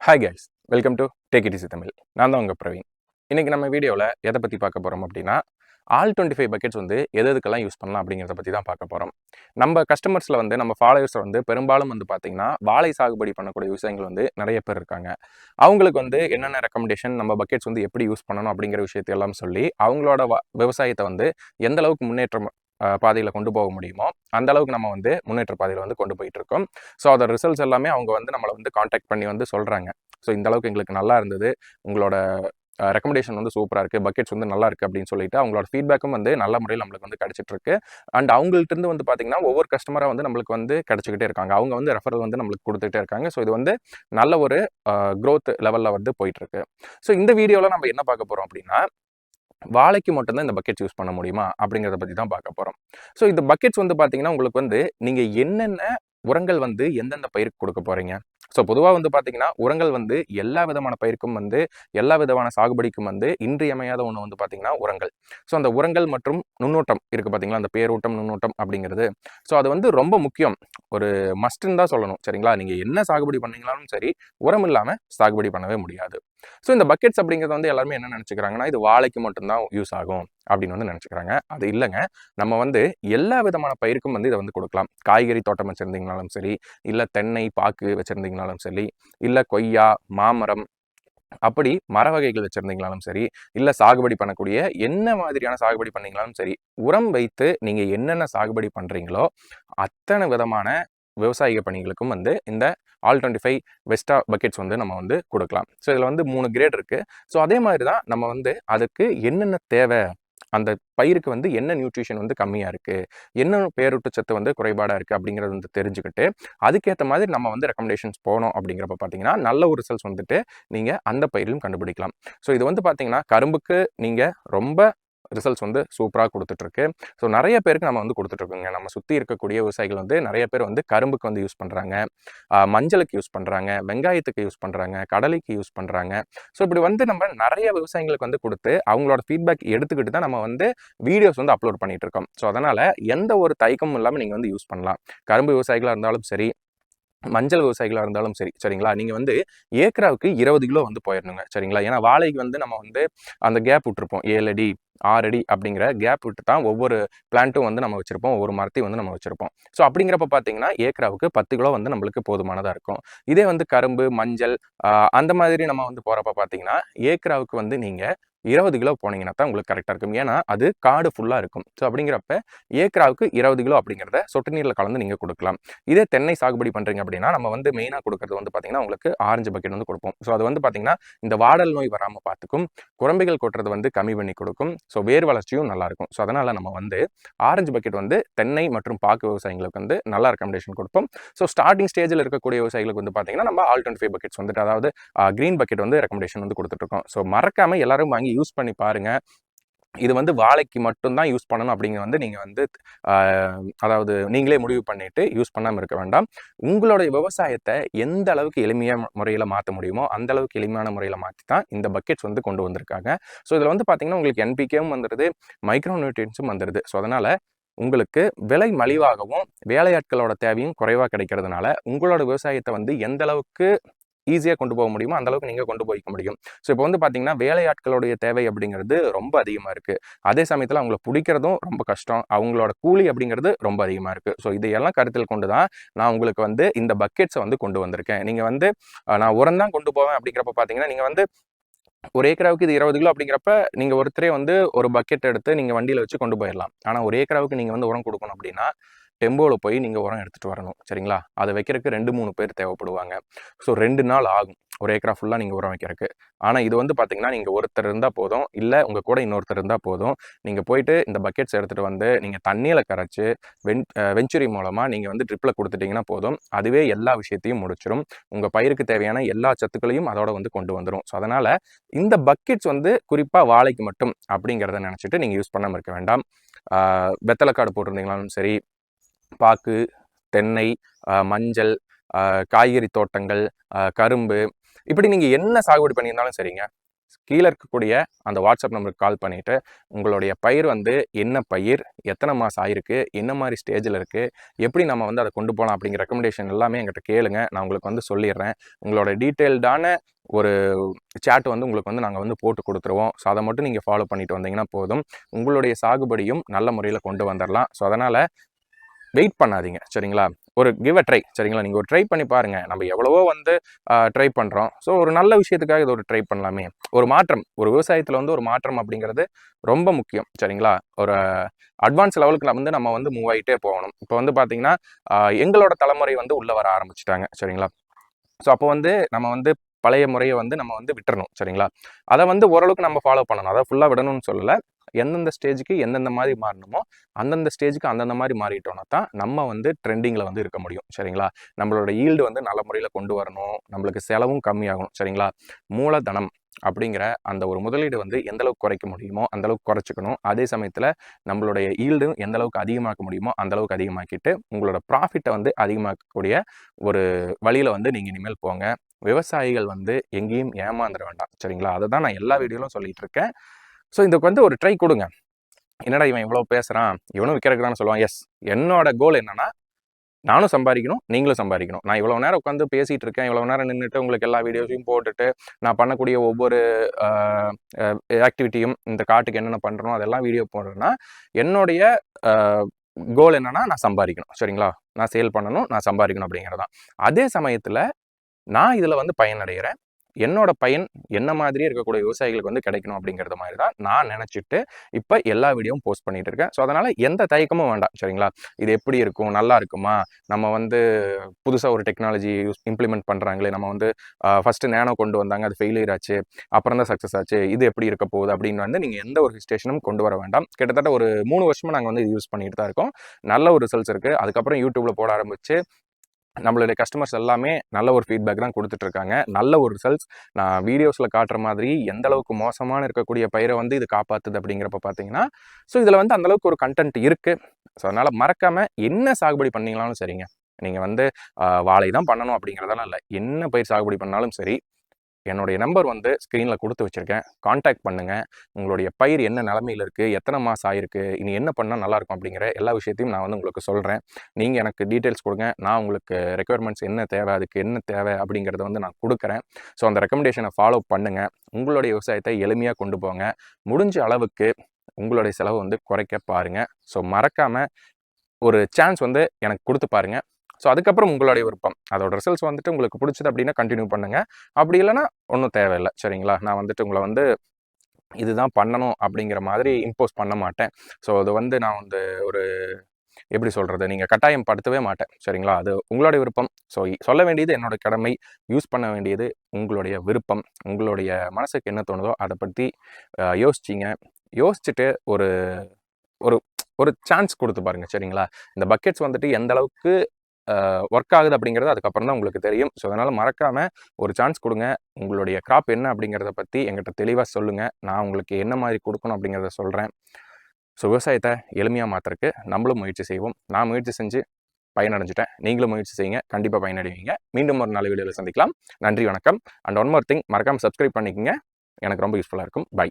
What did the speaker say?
Hi guys welcome to take it easy Tamil நான் தான் உங்கள் பிரவீன். இன்றைக்கி நம்ம வீடியோவில் எதை பற்றி பார்க்க போகிறோம் அப்படின்னா ஆல் டுவெண்ட்டி ஃபைவ் பக்கெட்ஸ் வந்து எது எதுக்கெல்லாம் யூஸ் பண்ணலாம் அப்படிங்கிறத பற்றி தான் பார்க்க போகிறோம் நம்ம கஸ்டமர்ஸில் வந்து நம்ம ஃபாலோவர்ஸ் வந்து பெரும்பாலும் வந்து பார்த்திங்கன்னா வாழை சாகுபடி பண்ணக்கூடிய விவசாயிகள் வந்து நிறைய பேர் இருக்காங்க. அவங்களுக்கு வந்து என்னென்ன ரெக்கமெண்டேஷன் நம்ம பக்கெட்ஸ் வந்து எப்படி யூஸ் பண்ணணும் அப்படிங்கிற விஷயத்தை எல்லாம் சொல்லி அவங்களோட வ- விவசாயத்தை வந்து எந்த அளவுக்கு முன்னேற்றம் பாதையில் கொண்டு போக முடியுமோ அந்த அளவுக்கு நம்ம வந்து முன்னேற்ற பாதையில் வந்து கொண்டு போயிட்டு இருக்கோம் ஸோ அதோட ரிசல்ட்ஸ் எல்லாமே அவங்க வந்து நம்மளை வந்து காண்டாக்ட் பண்ணி வந்து சொல்கிறாங்க ஸோ இந்த அளவுக்கு எங்களுக்கு நல்லா இருந்தது. உங்களோட ரெக்கமெண்டேஷன் வந்து சூப்பராக இருக்குது பக்கெட்ஸ் வந்து நல்லா இருக்குது அப்படின்னு சொல்லிட்டு அவங்களோட ஃபீட்பேக்கும் வந்து நல்ல முறையில் நம்மளுக்கு வந்து கிடச்சிட்டு இருக்கு அண்ட் அவங்கள்ட்ட இருந்து வந்து பார்த்திங்கன்னா ஒவ்வொரு கஸ்டமராக வந்து நம்மளுக்கு வந்து கிடச்சிக்கிட்டே இருக்காங்க. அவங்க வந்து ரெஃபரல் வந்து நம்மளுக்கு கொடுத்துட்டே இருக்காங்க. ஸோ இது வந்து நல்ல ஒரு க்ரோத் லெவலில் வந்து போயிட்டுருக்கு. ஸோ இந்த வீடியோவில் நம்ம என்ன பார்க்க போகிறோம் அப்படின்னா வாழைக்கு மட்டும்தான் இந்த பக்கெட்ஸ் யூஸ் பண்ண முடியுமா? அப்படிங்கிறத பற்றி தான் பார்க்க போகிறோம் ஸோ இந்த பக்கெட்ஸ் வந்து பார்த்தீங்கன்னா உங்களுக்கு வந்து நீங்கள் என்னென்ன உரங்கள் வந்து எந்தெந்த பயிருக்கு கொடுக்க போகிறீங்க ஸோ பொதுவாக வந்து பார்த்தீங்கன்னா உரங்கள் வந்து எல்லா விதமான பயிருக்கும் வந்து எல்லா விதமான சாகுபடிக்கும் வந்து இன்றியமையாத ஒன்று வந்து பார்த்தீங்கன்னா உரங்கள். ஸோ அந்த உரங்கள் மற்றும் நுண்ணூட்டம் இருக்குது பார்த்தீங்களா அந்த பேரூட்டம் நுண்ணூட்டம் அப்படிங்கிறது. ஸோ அது வந்து ரொம்ப முக்கியம். ஒரு மஸ்ட்டுன்னு தான் சொல்லணும் சரிங்களா? நீங்கள் என்ன சாகுபடி பண்ணீங்களாலும் சரி உரம் இல்லாமல் சாகுபடி பண்ணவே முடியாது. ஸோ இந்த பக்கெட்ஸ் அப்படிங்கிறது வந்து எல்லாருமே என்ன நினச்சிக்கிறாங்கன்னா இது வாழைக்கு மட்டும்தான் யூஸ் ஆகும் அப்படின்னு வந்து நினச்சிக்கிறாங்க. அது இல்லைங்க. நம்ம வந்து எல்லா விதமான பயிருக்கும் வந்து இதை வந்து கொடுக்கலாம். காய்கறி தோட்டம் வச்சுருந்தீங்கனாலும் சரி இல்லை தென்னை பாக்கு வச்சுருந்தீங்கனாலும் சரி இல்லை கொய்யா மாமரம் அப்படி மர வகைகள் வச்சுருந்தீங்களாலும் சரி இல்லை சாகுபடி பண்ணக்கூடிய என்ன மாதிரியான சாகுபடி பண்ணீங்களாலும் சரி உரம் வைத்து நீங்கள் என்னென்ன சாகுபடி பண்ணுறீங்களோ அத்தனை விதமான விவசாயிக பணிகளுக்கும் வந்து இந்த all twenty five Vesta buckets வந்து நம்ம வந்து கொடுக்கலாம். ஸோ இதில் வந்து மூணு கிரேட் இருக்குது ஸோ அதே மாதிரி தான் நம்ம வந்து அதுக்கு என்னென்ன தேவை? அந்த பயிருக்கு வந்து என்ன நியூட்ரிஷன் வந்து கம்மியாக இருக்குது என்ன பேரூட்டச்சத்து வந்து குறைபாடாக இருக்குது அப்படிங்கிறது வந்து தெரிஞ்சுக்கிட்டு அதுக்கேற்ற மாதிரி நம்ம வந்து ரெக்கமெண்டேஷன்ஸ் போனோம் அப்படிங்கிறப்ப பார்த்தீங்கன்னா நல்ல ஒரு ரிசல்ட்ஸ் வந்துட்டு நீங்கள் அந்த பயிரிலும் கண்டுபிடிக்கலாம். ஸோ இது வந்து பார்த்தீங்கன்னா கரும்புக்கு நீங்கள் ரொம்ப ரிசல்ட்ஸ் வந்து சூப்பராக கொடுத்துட்ருக்கு. ஸோ நிறைய பேருக்கு நம்ம வந்து கொடுத்துட்ருக்கோங்க. நம்ம சுற்றி இருக்கக்கூடிய விவசாயிகள் வந்து நிறைய பேர் வந்து கரும்புக்கு வந்து யூஸ் பண்ணுறாங்க மஞ்சளுக்கு யூஸ் பண்ணுறாங்க வெங்காயத்துக்கு யூஸ் பண்ணுறாங்க கடலைக்கு யூஸ் பண்ணுறாங்க ஸோ இப்படி வந்து நம்ம நிறைய விவசாயிகளுக்கு வந்து கொடுத்து அவங்களோட ஃபீட்பேக் எடுத்துக்கிட்டு தான் நம்ம வந்து வீடியோஸ் வந்து அப்லோட் பண்ணிகிட்டு இருக்கோம் ஸோ அதனால் எந்த ஒரு தயக்கமும் இல்லாமல் நீங்கள் வந்து யூஸ் பண்ணலாம். கரும்பு விவசாயிகளாக இருந்தாலும் சரி மஞ்சள் விவசாயிகளாக இருந்தாலும் சரி சரிங்களா? நீங்கள் வந்து ஏக்கராவுக்கு இருபது கிலோ வந்து போயிடணுங்க சரிங்களா? ஏன்னா வாழைக்கு வந்து நம்ம வந்து அந்த கேப் விட்டுருப்போம் ஏழு அடி ஆறு அடி அப்படிங்கிற கேப் விட்டு தான் ஒவ்வொரு பிளான்ட்டும் வந்து நம்ம வச்சுருப்போம். ஒவ்வொரு மரத்தையும் வந்து நம்ம வச்சுருப்போம். ஸோ அப்படிங்கிறப்ப பார்த்தீங்கன்னா ஏக்கராவுக்கு பத்து கிலோ வந்து நம்மளுக்கு போதுமானதாக இருக்கும். இதே வந்து கரும்பு மஞ்சள் அந்த மாதிரி நம்ம வந்து போகிறப்ப பார்த்தீங்கன்னா ஏக்கராவுக்கு வந்து நீங்கள் இருபது கிலோ போனீங்கன்னா தான் உங்களுக்கு கரெக்டாக இருக்கும். ஏன்னா அது காடு ஃபுல்லாக இருக்கும். ஸோ அப்படிங்கிறப்ப ஏக்கராவுக்கு இருபது கிலோ அப்படிங்கிறத சொட்டு நீரில் கலந்து நீங்கள் கொடுக்கலாம். இதே தென்னை சாகுபடி பண்ணுறீங்க அப்படின்னா நம்ம வந்து மெயினாக கொடுக்கறது வந்து பார்த்தீங்கன்னா உங்களுக்கு ஆரஞ்சு பக்கெட் வந்து கொடுப்போம். ஸோ அது வந்து பார்த்தீங்கன்னா இந்த வாடல் நோய் வராமல் பார்த்துக்கும். குரம்பைகள் கொட்டுறது வந்து கம்மி பண்ணி கொடுக்கும். ஸோ வேர் வளர்ச்சியும் நல்லாயிருக்கும் ஸோ அதனால் நம்ம வந்து ஆரஞ்சு பக்கெட் வந்து தென்னை மற்றும் பாக்கு விவசாயிகளுக்கு வந்து நல்ல ரெக்கமெண்டேஷன் கொடுப்போம். ஸோ ஸ்டார்டிங் ஸ்டேஜில் இருக்கக்கூடிய விவசாயிகளுக்கு வந்து பார்த்தீங்கன்னா நம்ம ஆல்டர்னேட் ஃபைவ் பக்கெட்ஸ் வந்துட்டு அதாவது க்ரீன் பக்கெட் வந்து ரெக்கமெண்டேஷன் வந்து கொடுத்துட்ருக்கோம் ஸோ மறக்காமல் எல்லாரும் வாங்கி யூஸ் பண்ணி பாருங்கள் இது வந்து வாழைக்கு மட்டும்தான் யூஸ் பண்ணணும் அப்படிங்கிற வந்து நீங்கள் வந்து அதாவது நீங்களே முடிவு பண்ணிட்டு யூஸ் பண்ணாமல் இருக்க வேண்டாம். உங்களுடைய விவசாயத்தை எந்த அளவுக்கு எளிமையான முறையில் மாற்ற முடியுமோ அந்த அளவுக்கு எளிமையான முறையில் மாற்றி தான் இந்த பக்கெட்ஸ் வந்து கொண்டு வந்திருக்காங்க. ஸோ இதில் வந்து பார்த்தீங்கன்னா உங்களுக்கு என்பிகேவும் வந்துடுது மைக்ரோ நியூட்ரியன்ஸும் வந்துடுது ஸோ அதனால் உங்களுக்கு விலை மலிவாகவும் வேலையாட்களோட தேவையும் குறைவாக கிடைக்கிறதுனால உங்களோட விவசாயத்தை வந்து எந்த அளவுக்கு ஈஸியாக கொண்டு போக முடியுமோ அந்தளவுக்கு நீங்கள் கொண்டு போய்க்க முடியும். ஸோ இப்போ வந்து பார்த்தீங்கன்னா வேலையாட்களுடைய தேவை அப்படிங்கிறது ரொம்ப அதிகமாக இருக்குது அதே சமயத்தில் அவங்கள பிடிக்கிறதும் ரொம்ப கஷ்டம். அவங்களோட கூலி அப்படிங்கிறது ரொம்ப அதிகமாக இருக்குது ஸோ இதையெல்லாம் கருத்தில் கொண்டு தான் நான் உங்களுக்கு வந்து இந்த பக்கெட்ஸை வந்து கொண்டு வந்திருக்கேன். நீங்கள் வந்து நான் உரம் தான் கொண்டு போவேன் அப்படிங்கிறப்ப பார்த்தீங்கன்னா நீங்கள் வந்து ஒரு ஏக்கராவுக்கு இது இருபது கிலோ அப்படிங்கிறப்ப நீங்கள் ஒருத்தரே வந்து ஒரு பக்கெட் எடுத்து நீங்கள் வண்டியில் வச்சு கொண்டு போயிடலாம் ஆனால் ஒரு ஏக்கராவுக்கு நீங்கள் வந்து உரம் கொடுக்கணும் அப்படின்னா டெம்போவில் போய் நீங்கள் உரம் எடுத்துகிட்டு வரணும். சரிங்களா? அதை வைக்கிறதுக்கு ரெண்டு மூணு பேர் தேவைப்படுவாங்க. ஸோ ரெண்டு நாள் ஆகும். ஒரு ஏக்கரா ஃபுல்லாக நீங்கள் உரம் வைக்கிறதுக்கு. ஆனால் இது வந்து பார்த்தீங்கன்னா நீங்கள் ஒருத்தர் இருந்தால் போதும். இல்லை உங்கள் கூட இன்னொருத்தர் இருந்தால் போதும். நீங்கள் போயிட்டு இந்த பக்கெட்ஸ் எடுத்துகிட்டு வந்து நீங்கள் தண்ணியில் கரைச்சி வென் வெஞ்சுரி மூலமாக நீங்கள் வந்து ட்ரிப்பில் கொடுத்துட்டிங்கன்னா போதும். அதுவே எல்லா விஷயத்தையும் முடிச்சிடும் உங்கள் பயிருக்கு தேவையான எல்லா சத்துக்களையும் அதோட வந்து கொண்டு வந்துடும் ஸோ அதனால் இந்த பக்கெட்ஸ் வந்து குறிப்பாக வாழைக்கு மட்டும் அப்படிங்கிறத நினச்சிட்டு நீங்கள் யூஸ் பண்ணாமல் இருக்க வேண்டாம். வெத்தலைக்காடு வெத்தலை காடு போட்டிருந்தீங்களாலும் சரி பாக்கு தென்னை மஞ்சள் காய்கறி தோட்டங்கள் கரும்பு. இப்படி நீங்கள் என்ன சாகுபடி பண்ணியிருந்தாலும் சரிங்க. கீழே இருக்கக்கூடிய அந்த வாட்ஸ்அப் நம்பருக்கு கால் பண்ணிவிட்டு உங்களுடைய பயிர் வந்து என்ன பயிர் எத்தனை மாதம் ஆயிருக்கு என்ன மாதிரி ஸ்டேஜில் இருக்குது எப்படி நம்ம வந்து அதை கொண்டு போகலாம் அப்படிங்கிற ரெக்கமெண்டேஷன் எல்லாமே எங்கிட்ட கேளுங்க. நான் உங்களுக்கு வந்து சொல்லிடுறேன். உங்களோட டீட்டெயில்டான ஒரு சேட் வந்து உங்களுக்கு வந்து நாங்கள் வந்து போட்டு கொடுத்துருவோம். ஸோ அதை மட்டும் நீங்கள் ஃபாலோ பண்ணிட்டு வந்தீங்கன்னா போதும். உங்களுடைய சாகுபடியும் நல்ல முறையில் கொண்டு வந்துடலாம் ஸோ அதனால் வெயிட் பண்ணாதீங்க சரிங்களா? ஒரு கிவ் அ ட்ரை சரிங்களா? நீங்கள் ஒரு ட்ரை பண்ணி பாருங்கள் நம்ம எவ்வளவோ வந்து ட்ரை பண்ணுறோம் ஸோ ஒரு நல்ல விஷயத்துக்காக இது ஒரு ட்ரை பண்ணலாமே. ஒரு மாற்றம் ஒரு விவசாயத்தில் வந்து ஒரு மாற்றம் அப்படிங்கிறது ரொம்ப முக்கியம் சரிங்களா? ஒரு அட்வான்ஸ் லெவலுக்கு வந்து நம்ம வந்து மூவ் ஆகிட்டே போகணும். இப்போ வந்து பார்த்தீங்கன்னா எங்களோட தலைமுறை வந்து உள்ளே வர ஆரம்பிச்சிட்டாங்க சரிங்களா? ஸோ அப்போ வந்து நம்ம வந்து பழைய முறையை வந்து நம்ம வந்து விட்டுறணும் சரிங்களா? அதை வந்து ஓரளவுக்கு நம்ம ஃபாலோ பண்ணணும். அதை ஃபுல்லாக விடணும்னு சொல்லலை. எந்தெந்த ஸ்டேஜுக்கு எந்தெந்த மாதிரி மாறணுமோ அந்தந்த ஸ்டேஜுக்கு அந்தந்த மாதிரி மாறிட்டோம்னா தான் நம்ம வந்து ட்ரெண்டிங்கில் வந்து இருக்க முடியும். சரிங்களா? நம்மளோட ஈல்டு வந்து நல்ல முறையில் கொண்டு வரணும். நம்மளுக்கு செலவும் கம்மியாகணும். சரிங்களா? மூலதனம் அப்படிங்கிற அந்த ஒரு முதலீடு வந்து எந்த அளவுக்கு குறைக்க முடியுமோ அந்த அளவுக்கு குறைச்சிக்கணும். அதே சமயத்தில் நம்மளுடைய ஈல்டும் எந்த அளவுக்கு அதிகமாக்க முடியுமோ அந்த அளவுக்கு அதிகமாக்கிட்டு உங்களோட ப்ராஃபிட்டை வந்து அதிகமாக்கக்கூடிய ஒரு வழியில் வந்து நீங்கள் இனிமேல் போங்க. விவசாயிகள் வந்து எங்கேயும் ஏமாந்துட வேண்டாம். சரிங்களா? அதை தான் நான் எல்லா வீடியோலும் சொல்லிகிட்டு இருக்கேன். ஸோ இதுக்கு வந்து ஒரு ட்ரை கொடுங்க. என்னடா இவன் இவ்வளோ பேசுகிறான் இவனும் விற்கிறக்கிறான்னு சொல்லுவான். எஸ் என்னோட கோல் என்னன்னா நானும் சம்பாதிக்கணும் நீங்களும் சம்பாதிக்கணும். நான் இவ்வளோ நேரம் உட்காந்து பேசிகிட்டு இருக்கேன். இவ்வளோ நேரம் நின்றுட்டு உங்களுக்கு எல்லா வீடியோஸையும் போட்டுட்டு நான் பண்ணக்கூடிய ஒவ்வொரு ஆக்டிவிட்டியும் இந்த காட்டுக்கு என்னென்ன பண்ணுறோம் அதெல்லாம் வீடியோ போடுறேன்னா என்னுடைய கோல் என்னன்னா நான் சம்பாதிக்கணும். சரிங்களா? நான் சேல் பண்ணணும் நான் சம்பாதிக்கணும் அப்படிங்கிறதான் அதே சமயத்தில் நான் இதில் வந்து பயனடைகிறேன். என்னோட பயன் என்ன மாதிரியே இருக்கக்கூடிய விவசாயிகளுக்கு வந்து கிடைக்கணும் அப்படிங்கிறது மாதிரி தான் நான் நினச்சிட்டு இப்போ எல்லா வீடியோவும் போஸ்ட் பண்ணிட்டு இருக்கேன். ஸோ அதனால் எந்த தயக்கமும் வேண்டாம் சரிங்களா? இது எப்படி இருக்கும் நல்லா இருக்குமா? நம்ம வந்து புதுசாக ஒரு டெக்னாலஜி யூஸ் இம்ப்ளிமெண்ட் பண்ணுறாங்களே நம்ம வந்து ஃபஸ்ட்டு நேனோ கொண்டு வந்தாங்க அது ஃபெயிலியர் ஆச்சு அப்புறம் தான் சக்ஸஸ் ஆச்சு இது எப்படி இருக்க போகுது அப்படின்னு வந்து நீங்கள் எந்த ஒரு ஸ்டேஷனும் கொண்டு வர வேண்டாம். கிட்டத்தட்ட ஒரு மூணு வருஷமாக நாங்கள் வந்து யூஸ் பண்ணிட்டு தான் இருக்கோம். நல்ல ஒரு ரிசல்ட்ஸ் இருக்குது அதுக்கப்புறம் யூடியூப்பில் போட ஆரம்பிச்சு நம்மளுடைய கஸ்டமர்ஸ் எல்லாமே நல்ல ஒரு ஃபீட்பேக் தான் கொடுத்துட்ருக்காங்க. நல்ல ஒரு ரிசல்ட்ஸ் நான் வீடியோஸில் காட்டுற மாதிரி எந்த அளவுக்கு மோசமான இருக்கக்கூடிய பயிரை வந்து இது காப்பாற்றுது அப்படிங்கிறப்ப பார்த்தீங்கன்னா ஸோ இதில் வந்து அந்தளவுக்கு ஒரு கண்டென்ட் இருக்குது ஸோ அதனால் மறக்காமல் என்ன சாகுபடி பண்ணிங்களாலும் சரிங்க. நீங்கள் வந்து வாழை தான் பண்ணணும் அப்படிங்கிறதெல்லாம் இல்லை. என்ன பயிர் சாகுபடி பண்ணாலும் சரி என்னுடைய நம்பர் வந்து ஸ்க்ரீனில் கொடுத்து வச்சுருக்கேன். காண்டாக்ட் பண்ணுங்கள் உங்களுடைய பயிர் என்ன நிலமையில் இருக்குது எத்தனை மாதம் ஆயிருக்கு? இனி என்ன பண்ணால் நல்லாயிருக்கும் அப்படிங்கிற எல்லா விஷயத்தையும் நான் வந்து உங்களுக்கு சொல்கிறேன் நீங்கள் எனக்கு டீட்டெயில்ஸ் கொடுங்க. நான் உங்களுக்கு ரெக்குயர்மெண்ட்ஸ் என்ன தேவை? அதுக்கு என்ன தேவை? அப்படிங்கிறத வந்து நான் கொடுக்குறேன். ஸோ அந்த ரெக்கமெண்டேஷனை ஃபாலோ பண்ணுங்கள் உங்களுடைய விவசாயத்தை எளிமையாக கொண்டு போங்க. முடிஞ்ச அளவுக்கு உங்களுடைய செலவு வந்து குறைக்க பாருங்கள் ஸோ மறக்காமல் ஒரு சான்ஸ் வந்து எனக்கு கொடுத்து பாருங்கள் ஸோ அதுக்கப்புறம் உங்களுடைய விருப்பம். அதோட ரிசல்ட்ஸ் வந்துட்டு உங்களுக்கு பிடிச்சது அப்படின்னா கண்டினியூ பண்ணுங்கள் அப்படி இல்லைன்னா ஒன்றும் தேவையில்லை. சரிங்களா? நான் வந்துட்டு உங்களை வந்து இதுதான் பண்ணணும் அப்படிங்கிற மாதிரி இம்போஸ் பண்ண மாட்டேன். ஸோ அது வந்து நான் வந்து ஒரு எப்படி சொல்கிறது நீங்கள் கட்டாயம் படுத்தவே மாட்டேன். சரிங்களா? அது உங்களுடைய விருப்பம். ஸோ சொல்ல வேண்டியது என்னோட கடமை. யூஸ் பண்ண வேண்டியது உங்களுடைய விருப்பம். உங்களுடைய மனசுக்கு என்ன தோணுதோ அதை பற்றி யோசிச்சிங்க. யோசிச்சுட்டு ஒரு ஒரு ஒரு சான்ஸ் கொடுத்து பாருங்கள் சரிங்களா? இந்த பக்கெட்ஸ் வந்துட்டு எந்த அளவுக்கு ஒர்க் ஆகுது அப்படிங்கிறது அதுக்கப்புறம் தான் உங்களுக்கு தெரியும். ஸோ அதனால் மறக்காமல் ஒரு சான்ஸ் கொடுங்க. உங்களுடைய கிராப் என்ன அப்படிங்கிறத பற்றி எங்கிட்ட தெளிவாக சொல்லுங்கள் நான் உங்களுக்கு என்ன மாதிரி கொடுக்கணும் அப்படிங்கிறத சொல்கிறேன் ஸோ விவசாயத்தை எளிமையாக மாற்றுறக்கு நம்மளும் முயற்சி செய்வோம். நான் முயற்சி செஞ்சு பயனடைஞ்சிட்டேன். நீங்களும் முயற்சி செய்யுங்க. கண்டிப்பாக பயனடைவீங்க. மீண்டும் ஒரு நல்ல வீடியோவில் சந்திக்கலாம். நன்றி வணக்கம். அண்ட் ஒன் மோர் திங் மறக்காமல் சப்ஸ்கிரைப் பண்ணிக்கோங்க. எனக்கு ரொம்ப யூஸ்ஃபுல்லாக இருக்கும். பை